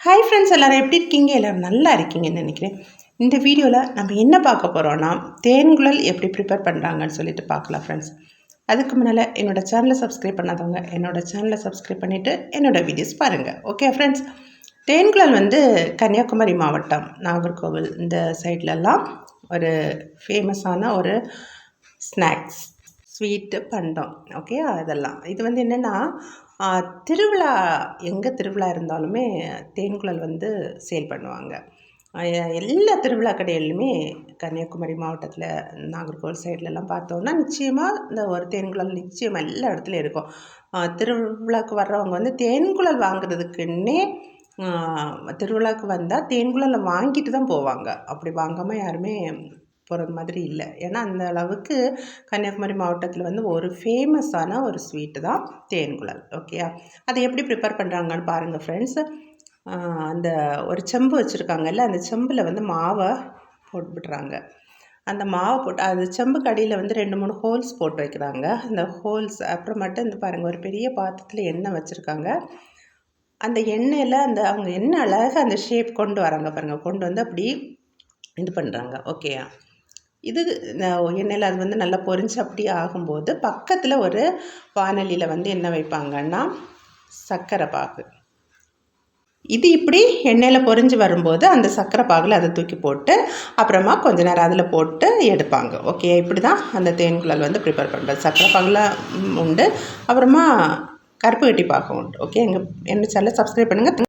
Hi friends எல்லோரும் எப்படி இருக்கீங்க? எல்லோரும் நல்லா இருக்கீங்கன்னு நினைக்கிறேன். இந்த வீடியோவில் நம்ம என்ன பார்க்க போகிறோன்னா தேன்குழல் எப்படி ப்ரிப்பேர் பண்ணுறாங்கன்னு சொல்லிட்டு பார்க்கலாம் ஃப்ரெண்ட்ஸ் அதுக்கு முன்னால் என்னோடய சேனலை சப்ஸ்கிரைப் பண்ணாதவங்க என்னோடய சேனலை சப்ஸ்கிரைப் பண்ணிவிட்டு என்னோடய வீடியோஸ் பாருங்கள் ஓகே ஃப்ரெண்ட்ஸ் தேன்குழல் வந்து கன்னியாகுமரி மாவட்டம் நாகர்கோவில் இந்த சைட்லலாம் ஒரு ஃபேமஸான ஒரு ஸ்நாக்ஸ் ஸ்வீட்டு பண்டம் ஓகே அதெல்லாம். இது வந்து என்னென்னா திருவிழா எங்கே திருவிழா இருந்தாலுமே தேன்குழல் வந்து சேல் பண்ணுவாங்க. எல்லா திருவிழா கடையிலுமே கன்னியாகுமரி மாவட்டத்தில் நாகர்கோவில் சைட்லலாம் பார்த்தோம்னா நிச்சயமாக இந்த ஒரு தேன்குழல் நிச்சயமாக எல்லா இடத்துலையும் இருக்கும். திருவிழாவுக்கு வர்றவங்க வந்து தேன்குழல் வாங்குறதுக்குன்னே திருவிழாவுக்கு வந்தால் தேன்குழலை வாங்கிட்டு தான் போவாங்க. அப்படி வாங்காமல் யாருமே போகிறது மாதிரி இல்லை. ஏன்னா அந்த அளவுக்கு கன்னியாகுமரி மாவட்டத்தில் வந்து ஒரு ஃபேமஸான ஒரு ஸ்வீட்டு தான் தேன்குழல். ஓகேயா அதை எப்படி ப்ரிப்பேர் பண்ணுறாங்கன்னு பாருங்கள் ஃப்ரெண்ட்ஸ் அந்த ஒரு செம்பு வச்சுருக்காங்கல்ல அந்த செம்பில் வந்து மாவை போட்டுவிட்றாங்க. அந்த மாவை போட்டு அது செம்பு கடியில் வந்து ரெண்டு மூணு ஹோல்ஸ் போட்டு வைக்கிறாங்க. அந்த ஹோல்ஸ் அப்புறம் மட்டும் இந்த பாருங்கள் ஒரு பெரிய பாத்திரத்தில் எண்ணெய் வச்சுருக்காங்க. அந்த எண்ணெயில் அந்த அவங்க எண்ணெய் அழகாக அந்த ஷேப் கொண்டு வராங்க பாருங்கள் கொண்டு வந்து அப்படி இது பண்ணுறாங்க ஓகேயா இது எண்ணெயில் அது வந்து நல்லா பொரிஞ்சு அப்படியே ஆகும்போது பக்கத்தில் ஒரு வானலியில் வந்து என்ன வைப்பாங்கன்னா சர்க்கரை பாகு. இது இப்படி எண்ணெயில் பொரிஞ்சு வரும்போது அந்த சர்க்கரை பாகில் அதை தூக்கி போட்டு அப்புறமா கொஞ்ச நேரம் அதில் போட்டு எடுப்பாங்க. ஓகே இப்படி தான் அந்த தேன்குழல் வந்து ப்ரிப்பேர் பண்ணுறது சர்க்கரை பாகில் உண்டு. அப்புறமா கருப்பு கட்டி பாகம் உண்டு. ஓகே எங்கள் என்ன சேனலை சப்ஸ்கிரைப் பண்ணுங்கள்